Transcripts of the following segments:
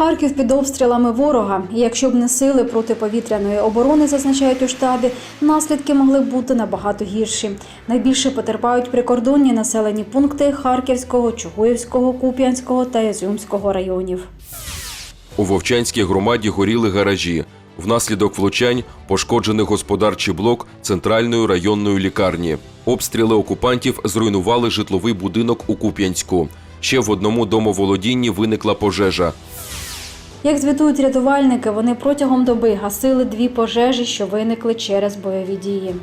Харків під обстрілами ворога. Якщо б не сили протиповітряної оборони, зазначають у штабі, наслідки могли б бути набагато гірші. Найбільше потерпають прикордонні населені пункти Харківського, Чугуївського, Куп'янського та Ізюмського районів. У Вовчанській громаді горіли гаражі. Внаслідок влучань пошкоджений господарчий блок центральної районної лікарні. Обстріли окупантів зруйнували житловий будинок у Куп'янську. Ще в одному домоволодінні виникла пожежа. Як звітують рятувальники, вони протягом доби гасили дві пожежі, що виникли через бойові дії.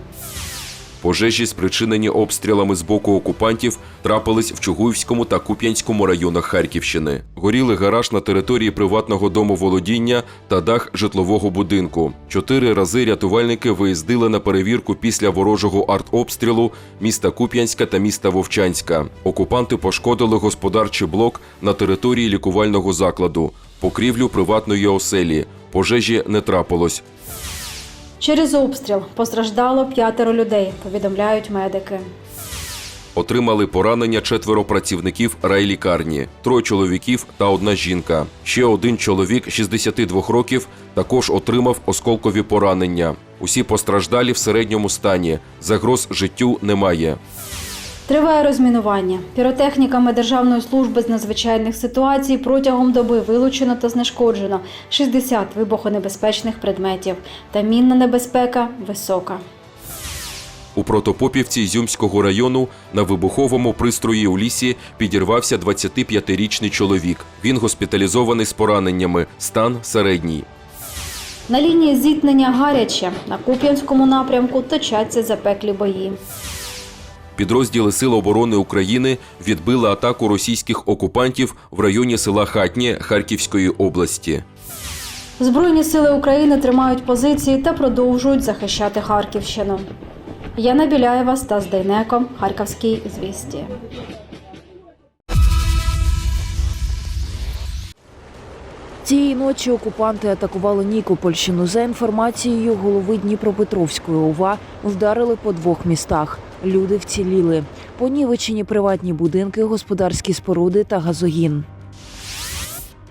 Пожежі, спричинені обстрілами з боку окупантів, трапились в Чугуївському та Куп'янському районах Харківщини. Горіли гараж на території приватного домоволодіння та дах житлового будинку. Чотири рази рятувальники виїздили на перевірку після ворожого артобстрілу міста Куп'янська та міста Вовчанська. Окупанти пошкодили господарчий блок на території лікувального закладу, покрівлю приватної оселі. Пожежі не трапилось. Через обстріл постраждало п'ятеро людей, повідомляють медики. Отримали поранення четверо працівників райлікарні, троє чоловіків та одна жінка. Ще один чоловік 62 років також отримав осколкові поранення. Усі постраждалі в середньому стані. Загроз життю немає. Триває розмінування. Піротехніками Державної служби з надзвичайних ситуацій протягом доби вилучено та знешкоджено 60 вибухонебезпечних предметів. Та мінна небезпека висока. У Протопопівці Ізюмського району на вибуховому пристрої у лісі підірвався 25-річний чоловік. Він госпіталізований з пораненнями. Стан середній. На лінії зіткнення гаряче. На Куп'янському напрямку точаться запеклі бої. Підрозділи Сил оборони України відбили атаку російських окупантів в районі села Хатнє Харківської області. Збройні сили України тримають позиції та продовжують захищати Харківщину. Яна Біляєва, Стас Дейнеко, Харківський звісті. Цієї ночі окупанти атакували Нікопольщину. За інформацією голови Дніпропетровської ОВА, вдарили по двох містах. Люди вціліли. Понівечені приватні будинки, господарські споруди та газогін.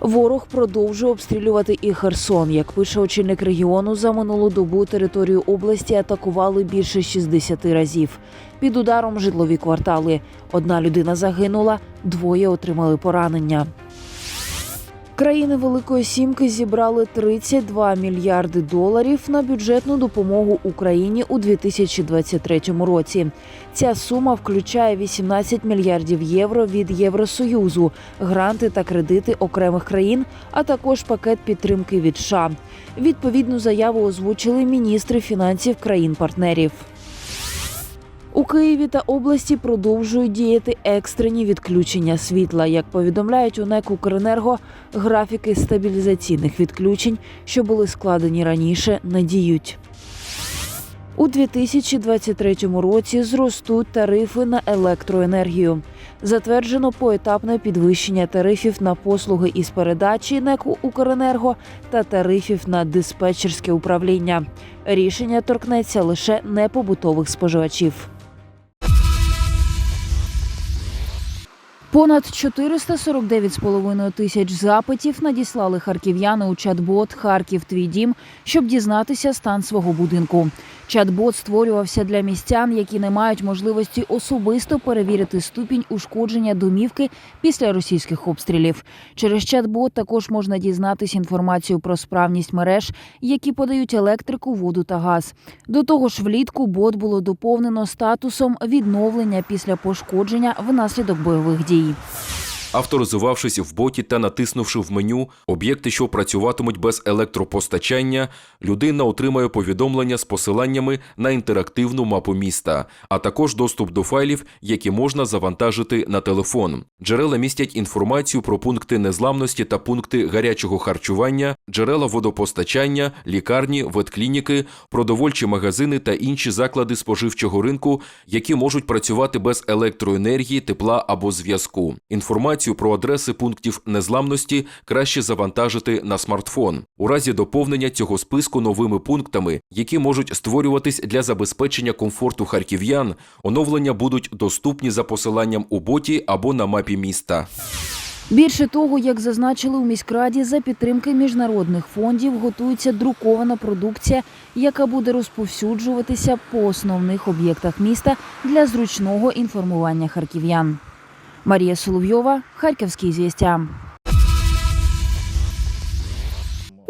Ворог продовжує обстрілювати і Херсон. Як пише очільник регіону, за минулу добу територію області атакували більше 60 разів. Під ударом житлові квартали. Одна людина загинула, двоє отримали поранення. Країни Великої Сімки зібрали 32 мільярди доларів на бюджетну допомогу Україні у 2023 році. Ця сума включає 18 мільярдів євро від Євросоюзу, гранти та кредити окремих країн, а також пакет підтримки від США. Відповідну заяву озвучили міністри фінансів країн-партнерів. У Києві та області продовжують діяти екстрені відключення світла. Як повідомляють у НЕК «Укренерго», графіки стабілізаційних відключень, що були складені раніше, не діють. У 2023 році зростуть тарифи на електроенергію. Затверджено поетапне підвищення тарифів на послуги із передачі НЕК «Укренерго» та тарифів на диспетчерське управління. Рішення торкнеться лише непобутових споживачів. Понад 449,5 тисяч запитів надіслали харків'яни у чат-бот Харків твій дім, щоб дізнатися стан свого будинку. Чат-бот створювався для містян, які не мають можливості особисто перевірити ступінь ушкодження домівки після російських обстрілів. Через чат-бот також можна дізнатися інформацію про справність мереж, які подають електрику, воду та газ. До того ж, влітку бот було доповнено статусом відновлення після пошкодження внаслідок бойових дій. Leave. Авторизувавшись в боті та натиснувши в меню об'єкти, що працюватимуть без електропостачання, людина отримає повідомлення з посиланнями на інтерактивну мапу міста, а також доступ до файлів, які можна завантажити на телефон. Джерела містять інформацію про пункти незламності та пункти гарячого харчування, джерела водопостачання, лікарні, ветклініки, продовольчі магазини та інші заклади споживчого ринку, які можуть працювати без електроенергії, тепла або зв'язку. Інформацію про адреси пунктів незламності краще завантажити на смартфон. У разі доповнення цього списку новими пунктами, які можуть створюватись для забезпечення комфорту харків'ян, оновлення будуть доступні за посиланням у боті або на мапі міста. Більше того, як зазначили у міськраді, за підтримки міжнародних фондів готується друкована продукція, яка буде розповсюджуватися по основних об'єктах міста для зручного інформування харків'ян. Марія Соловйова, Харківські звістя.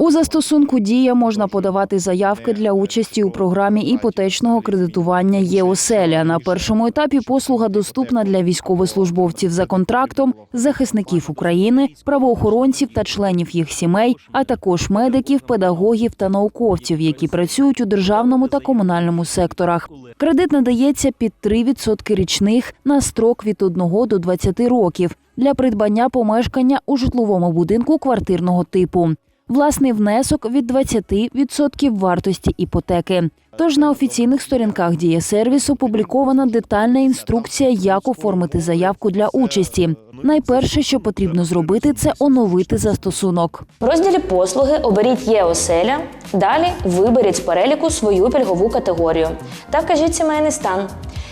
У застосунку Дія можна подавати заявки для участі у програмі іпотечного кредитування ЄОСЕЛЯ. На першому етапі послуга доступна для військовослужбовців за контрактом, захисників України, правоохоронців та членів їх сімей, а також медиків, педагогів та науковців, які працюють у державному та комунальному секторах. Кредит надається під 3% річних на строк від 1 до 20 років для придбання помешкання у житловому будинку квартирного типу. Власний внесок від 20% вартості іпотеки. Тож на офіційних сторінках дія сервісу опублікована детальна інструкція, як оформити заявку для участі. Найперше, що потрібно зробити, це оновити застосунок. В розділі послуги оберіть ЄОСЕЛЯ. Далі виберіть з переліку свою пільгову категорію та вкажіть сімейний стан.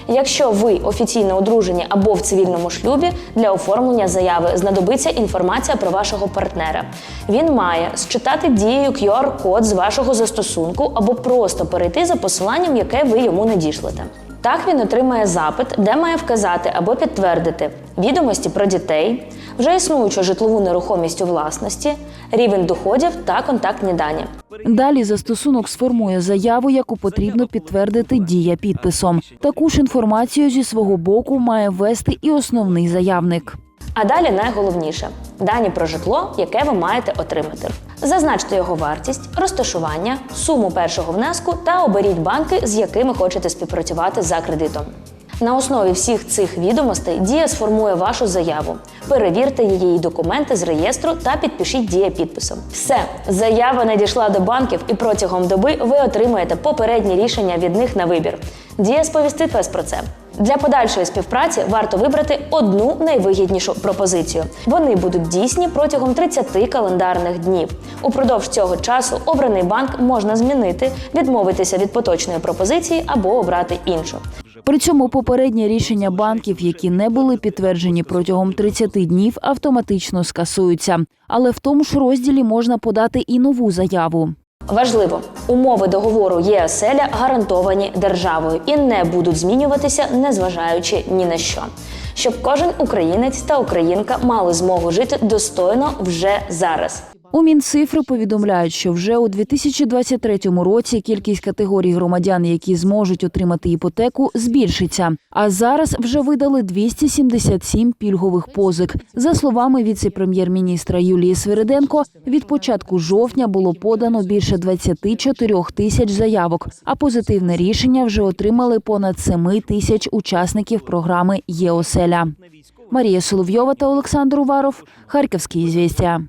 Якщо ви офіційно одружені або в цивільному шлюбі, для оформлення заяви знадобиться інформація про вашого партнера. Він має считати дією QR-код з вашого застосунку або просто перейти за посиланням, яке ви йому надішлете. Так він отримає запит, де має вказати або підтвердити відомості про дітей, вже існуючу житлову нерухомість у власності, рівень доходів та контактні дані. Далі застосунок сформує заяву, яку потрібно підтвердити дія підписом. Таку ж інформацію зі свого боку має ввести і основний заявник. А далі найголовніше дані про житло, яке ви маєте отримати. Зазначте його вартість, розташування, суму першого внеску та оберіть банки, з якими хочете співпрацювати за кредитом. На основі всіх цих відомостей Дія сформує вашу заяву. Перевірте її документи з реєстру та підпишіть Дія підписом. Все, заява надійшла до банків, і протягом доби ви отримаєте попереднє рішення від них на вибір. Дія сповістить вас про це. Для подальшої співпраці варто вибрати одну найвигіднішу пропозицію. Вони будуть дійсні протягом 30 календарних днів. Упродовж цього часу обраний банк можна змінити, відмовитися від поточної пропозиції або обрати іншу. При цьому попереднє рішення банків, які не були підтверджені протягом 30 днів, автоматично скасуються. Але в тому ж розділі можна подати і нову заяву. Важливо, умови договору ЄСЕЛЯ гарантовані державою і не будуть змінюватися, незважаючи ні на що. Щоб кожен українець та українка мали змогу жити достойно вже зараз. У Мінцифри повідомляють, що вже у 2023 році кількість категорій громадян, які зможуть отримати іпотеку, збільшиться. А зараз вже видали 277 пільгових позик. За словами віце-прем'єр-міністра Юлії Свириденко, від початку жовтня було подано більше 24 тисяч заявок, а позитивне рішення вже отримали понад 7 тисяч учасників програми ЄОСЕЛЯ. Марія Соловйова та Олександр Уваров, Харківські звістя.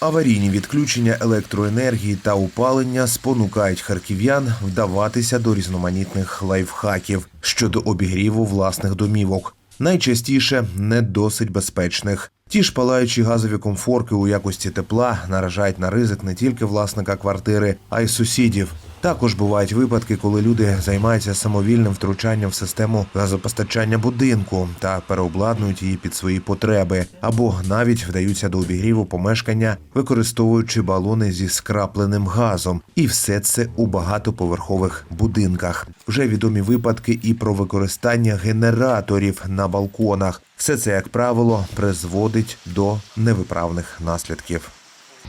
Аварійні відключення електроенергії та опалення спонукають харків'ян вдаватися до різноманітних лайфхаків щодо обігріву власних домівок. Найчастіше не досить безпечних. Ті ж палаючі газові комфорки у якості тепла наражають на ризик не тільки власника квартири, а й сусідів. Також бувають випадки, коли люди займаються самовільним втручанням в систему газопостачання будинку та переобладнують її під свої потреби, або навіть вдаються до обігріву помешкання, використовуючи балони зі скрапленим газом, і все це у багатоповерхових будинках. Вже відомі випадки і про використання генераторів на балконах. Все це, як правило, призводить до невиправних наслідків.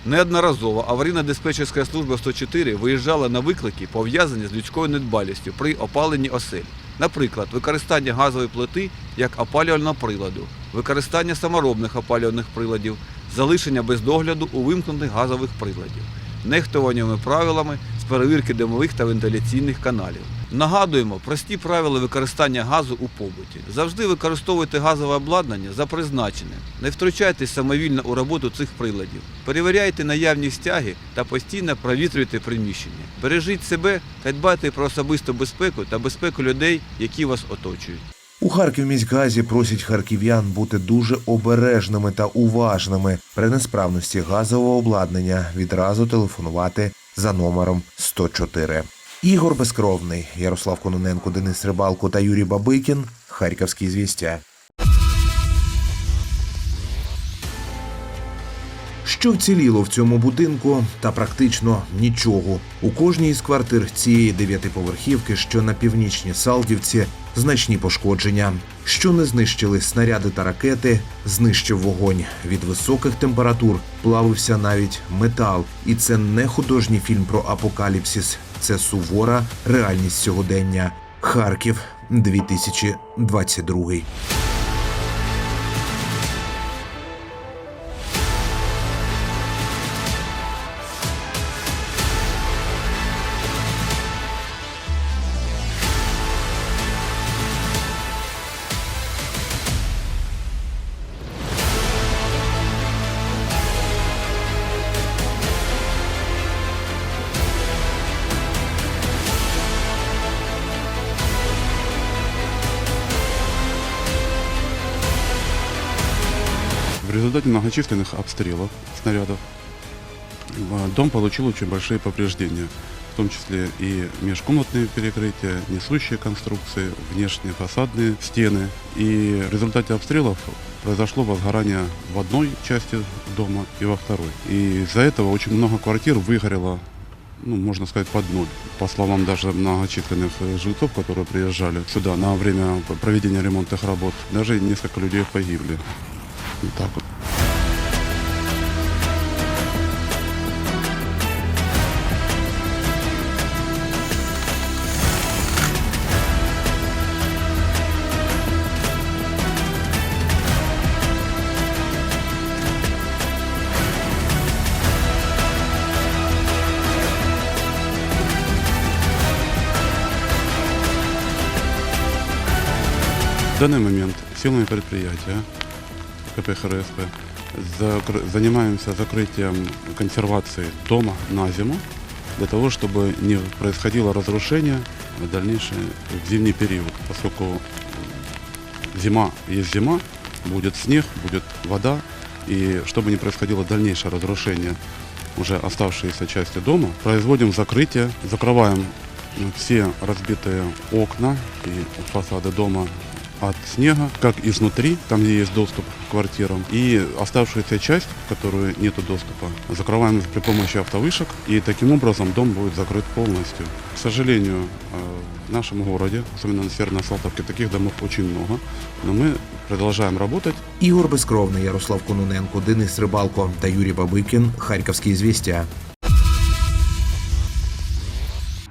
Неодноразово аварійно-диспетчерська служба 104 виїжджала на виклики, пов'язані з людською недбалістю при опаленні осель. Наприклад, використання газової плити як опалювального приладу, використання саморобних опалювальних приладів, залишення без догляду увімкнених газових приладів, нехтуваннями правилами з перевірки димових та вентиляційних каналів. Нагадуємо прості правила використання газу у побуті. Завжди використовуйте газове обладнання за призначенням. Не втручайтесь самовільно у роботу цих приладів. Перевіряйте наявні стяги та постійно провітрюйте приміщення. Бережіть себе та дбайте про особисту безпеку та безпеку людей, які вас оточують. У Харківміськгазі просять харків'ян бути дуже обережними та уважними при несправності газового обладнання відразу телефонувати за номером 104. Ігор Безкровний, Ярослав Кононенко, Денис Рибалко та Юрій Бабикін. Харківські звістя. Що вціліло в цьому будинку, та практично нічого. У кожній із квартир цієї дев'ятиповерхівки, що на північній Салтівці, значні пошкодження. Що не знищили снаряди та ракети, знищив вогонь. Від високих температур плавився навіть метал. І це не художній фільм про апокаліпсис, це сувора реальність сьогодення. Харків 2022. Результате многочисленных обстрелов снарядов э, дом получил очень большие повреждения, в том числе и межкомнатные перекрытия, несущие конструкции, внешние фасадные стены. И в результате обстрелов произошло возгорание в одной части дома и во второй. И из-за этого очень много квартир выгорело ну, можно сказать, под ноль. По словам даже многочисленных э, жильцов, которые приезжали сюда на время проведения ремонтных работ, даже несколько людей погибли. Вот так вот. В данный момент силами предприятия КП ХРСП занимаемся закрытием консервации дома на зиму для того, чтобы не происходило разрушение в дальнейшем в зимний период, поскольку зима есть зима, будет снег, будет вода, и чтобы не происходило дальнейшее разрушение уже оставшиеся части дома, производим закрытие, закрываем все разбитые окна и фасады дома от снега, как изнутри, там где есть доступ к квартирам, и оставшуюся часть, в которую нет доступа, закрываем при помощи автовышек, и таким образом дом будет закрыт полностью. К сожалению, э, в нашем городе, особенно на Северной Салтовке, таких домов очень много, но мы продолжаем работать Ігор Безкровний, Ярослав Кононенко, Денис Рибалко та Юрій Бабикін. Харківські звістя.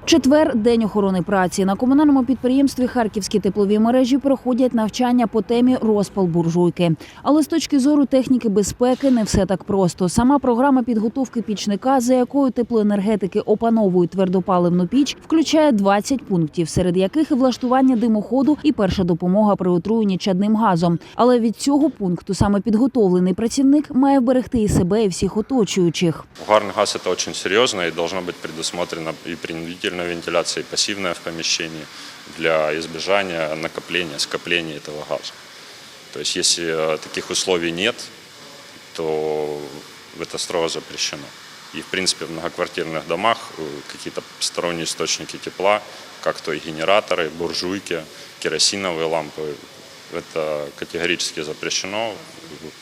Четвер день охорони праці на комунальному підприємстві Харківські теплові мережі проходять навчання по темі розпал буржуйки. Але з точки зору техніки безпеки не все так просто. Сама програма підготовки пічника, за якою теплоенергетики опановують твердопаливну піч, включає 20 пунктів, серед яких і влаштування димоходу і перша допомога при отруєнні чадним газом. Але від цього пункту саме підготовлений працівник має вберегти і себе, і всіх оточуючих. Угарный газ это очень серьезно и должна быть предусмотрена и принудительная вентиляция, и пассивная в помещении для избежания накопления, скопления этого газа. То есть если э, таких условий нет, то это строго запрещено. И в принципе в многоквартирных домах э, какие-то сторонние источники тепла, как то и генераторы, буржуйки, керосиновые лампы, это категорически запрещено,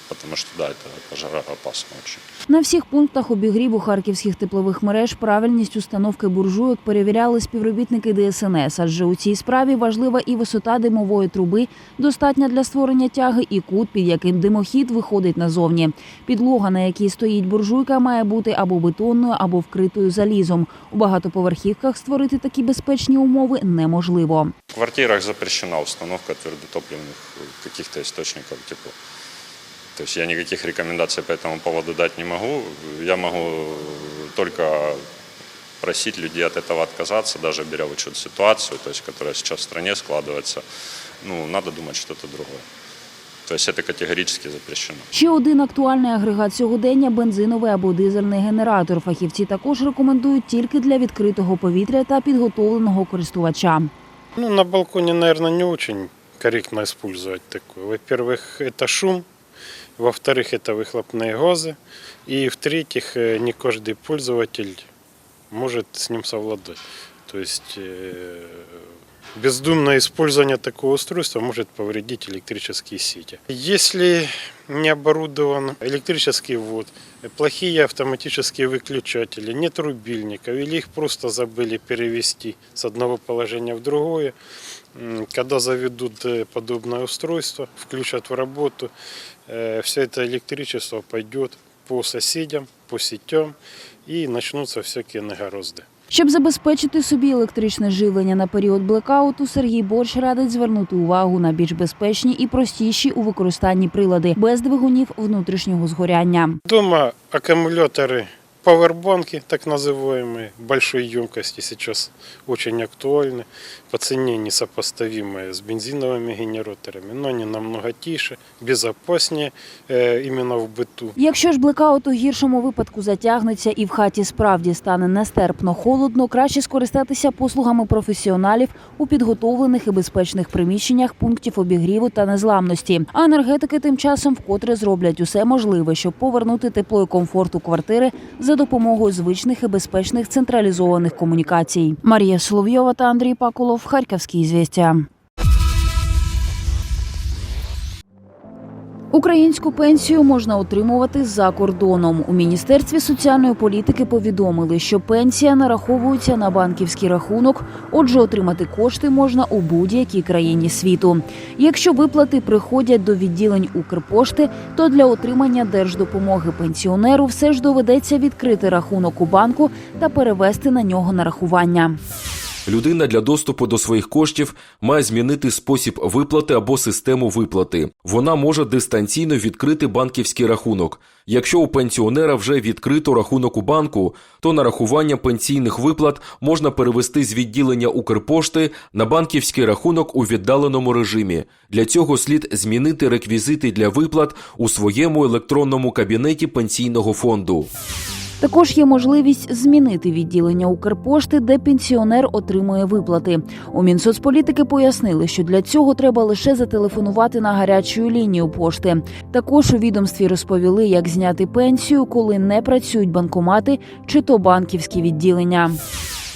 потому что да, это пожароопасно очень. На всіх пунктах обігріву харківських теплових мереж правильність установки буржуйок перевіряли співробітники ДСНС, адже у цій справі важлива і висота димової труби, достатня для створення тяги, і кут, під яким димохід виходить назовні. Підлога, на якій стоїть буржуйка, має бути або бетонною, або вкритою залізом. У багатоповерхівках створити такі безпечні умови неможливо. В квартирах запрещена установка твердотопливных э, каких-то источников тепла. То есть я никаких рекомендаций по этому поводу дать не могу. Я могу только просить людей от этого отказаться, даже беря в учет ситуацию, то есть, которая сейчас в стране складывается. Ну, надо думать что-то другое. То есть это категорически запрещено. Ще один актуальний агрегат сьогодення бензиновий або дизельний генератор. Фахівці також рекомендують тільки для відкритого повітря та підготовленого користувача. Ну, на балконе, наверное, не очень корректно использовать такое. Во-первых, это шум. Во-вторых, это выхлопные газы. И в-третьих, э, не каждый пользователь может с ним совладать. То есть э, Бездумное использование такого устройства может повредить электрические сети. Если не оборудован электрический ввод, плохие автоматические выключатели, нет рубильников или их просто забыли перевести с одного положения в другое, когда заведут э, подобное устройство, включат в работу, э, все это электричество пойдет по соседям, по сетям и начнутся всякие негорозды. Щоб забезпечити собі електричне живлення на період блекауту, Сергій Борщ радить звернути увагу на більш безпечні і простіші у використанні прилади без двигунів внутрішнього згоряння. Дома аккумуляторы, пауэрбанки, так называемые, большой емкости сейчас очень актуальны, по цене несопоставимые с бензиновыми генераторами, но они намного тише, безопаснее э, именно в быту. Якщо ж блекаут у гіршому випадку затягнеться і в хаті справді стане нестерпно холодно, краще скористатися послугами професіоналів у підготовлених і безпечних приміщеннях пунктів обігріву та незламності. А енергетики тим часом вкотре зроблять усе можливе, щоб повернути тепло і комфорт у квартири за допомогою звичних і безпечних централізованих комунікацій. Марія Соловйова та Андрій Пакулов, Харківські звістя. Українську пенсію можна отримувати за кордоном. У міністерстві соціальної політики повідомили, що пенсія нараховується на банківський рахунок, отже, отримати кошти можна у будь-якій країні світу. Якщо виплати приходять до відділень Укрпошти, то для отримання держдопомоги пенсіонеру все ж доведеться відкрити рахунок у банку та перевести на нього нарахування. Людина для доступу до своїх коштів має змінити спосіб виплати або систему виплати. Вона може дистанційно відкрити банківський рахунок. Якщо у пенсіонера вже відкрито рахунок у банку, то нарахування пенсійних виплат можна перевести з відділення Укрпошти на банківський рахунок у віддаленому режимі. Для цього слід змінити реквізити для виплат у своєму електронному кабінеті пенсійного фонду. Також є можливість змінити відділення Укрпошти, де пенсіонер отримує виплати. У Мінсоцполітики пояснили, що для цього треба лише зателефонувати на гарячу лінію пошти. Також у відомстві розповіли, як зняти пенсію, коли не працюють банкомати чи то банківські відділення.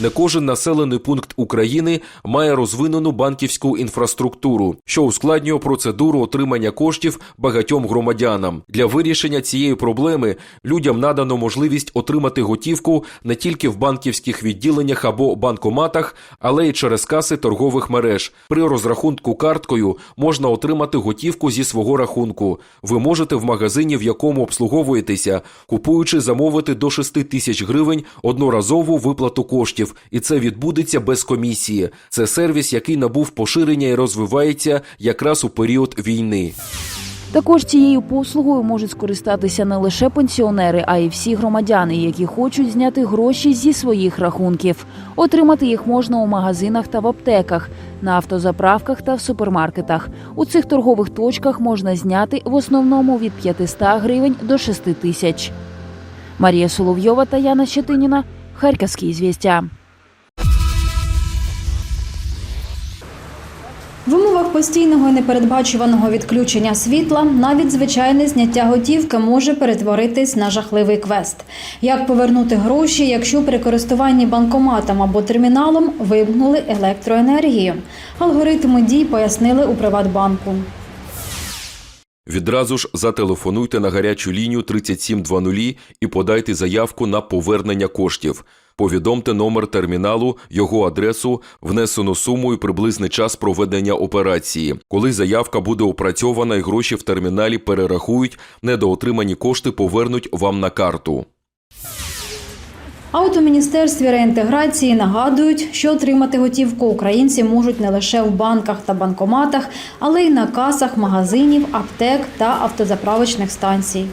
Не кожен населений пункт України має розвинену банківську інфраструктуру, що ускладнює процедуру отримання коштів багатьом громадянам. Для вирішення цієї проблеми людям надано можливість отримати готівку не тільки в банківських відділеннях або банкоматах, але й через каси торгових мереж. При розрахунку карткою можна отримати готівку зі свого рахунку. Ви можете в магазині, в якому обслуговуєтеся, купуючи замовити до 6 тисяч гривень одноразову виплату коштів, і це відбудеться без комісії. Це сервіс, який набув поширення і розвивається якраз у період війни. Також цією послугою можуть скористатися не лише пенсіонери, а й всі громадяни, які хочуть зняти гроші зі своїх рахунків. Отримати їх можна у магазинах та в аптеках, на автозаправках та в супермаркетах. У цих торгових точках можна зняти в основному від 500 гривень до 6 тисяч. Марія Соловйова та Яна Щетиніна. Харківські звістя. Постійного і непередбачуваного відключення світла навіть звичайне зняття готівки може перетворитись на жахливий квест. Як повернути гроші, якщо при користуванні банкоматом або терміналом вимкнули електроенергію? Алгоритми дій пояснили у Приватбанку. Відразу ж зателефонуйте на гарячу лінію 3720 і подайте заявку на повернення коштів. Повідомте номер терміналу, його адресу, внесену суму і приблизний час проведення операції. Коли заявка буде опрацьована і гроші в терміналі перерахують, недоотримані кошти повернуть вам на карту. А от у міністерстві реінтеграції нагадують, що отримати готівку українці можуть не лише в банках та банкоматах, але й на касах магазинів, аптек та автозаправочних станцій.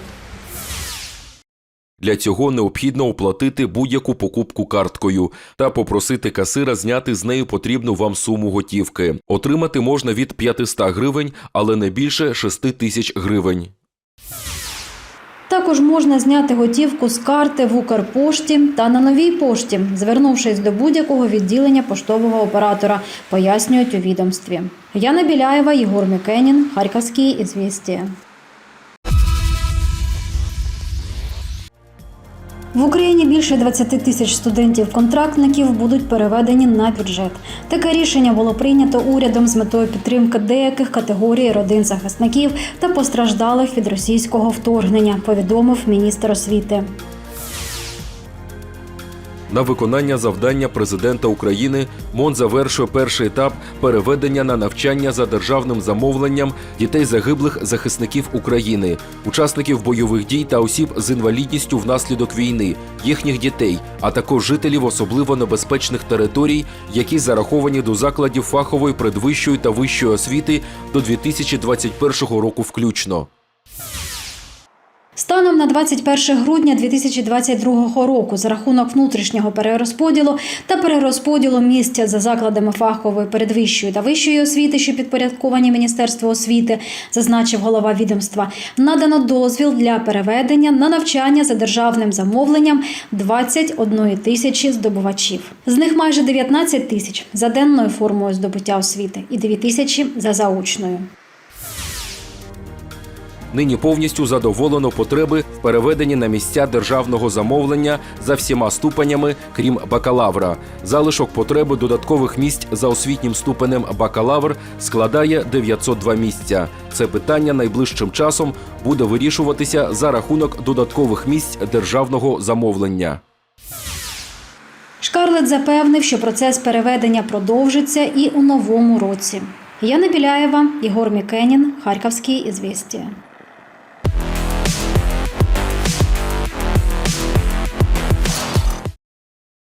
Для цього необхідно оплатити будь-яку покупку карткою та попросити касира зняти з неї потрібну вам суму готівки. Отримати можна від 500 гривень, але не більше 6 тисяч гривень. Також можна зняти готівку з карти в Укрпошті та на новій пошті, звернувшись до будь-якого відділення поштового оператора, пояснюють у відомстві. Яна Біляєва, Єгор Мікенін, Харківські ізвістія. В Україні більше 20 тисяч студентів-контрактників будуть переведені на бюджет. Таке рішення було прийнято урядом з метою підтримки деяких категорій родин захисників та постраждалих від російського вторгнення, повідомив міністр освіти. На виконання завдання президента України МОН завершує перший етап переведення на навчання за державним замовленням дітей загиблих захисників України, учасників бойових дій та осіб з інвалідністю внаслідок війни, їхніх дітей, а також жителів особливо небезпечних територій, які зараховані до закладів фахової предвищої та вищої освіти до 2021 року включно. Станом на 21 грудня 2022 року за рахунок внутрішнього перерозподілу та перерозподілу місця за закладами фахової передвищої та вищої освіти, що підпорядковані Міністерству освіти, зазначив голова відомства, надано дозвіл для переведення на навчання за державним замовленням 21 тисячі здобувачів. З них майже 19 тисяч за денною формою здобуття освіти і 2 тисячі за заочною. Нині повністю задоволено потреби в переведенні на місця державного замовлення за всіма ступенями, крім бакалавра. Залишок потреби додаткових місць за освітнім ступенем бакалавр складає 902 місця. Це питання найближчим часом буде вирішуватися за рахунок додаткових місць державного замовлення. Шкарлет запевнив, що процес переведення продовжиться і у новому році. Яна Біляєва, Єгор Мікенін, Харківські ізвістія.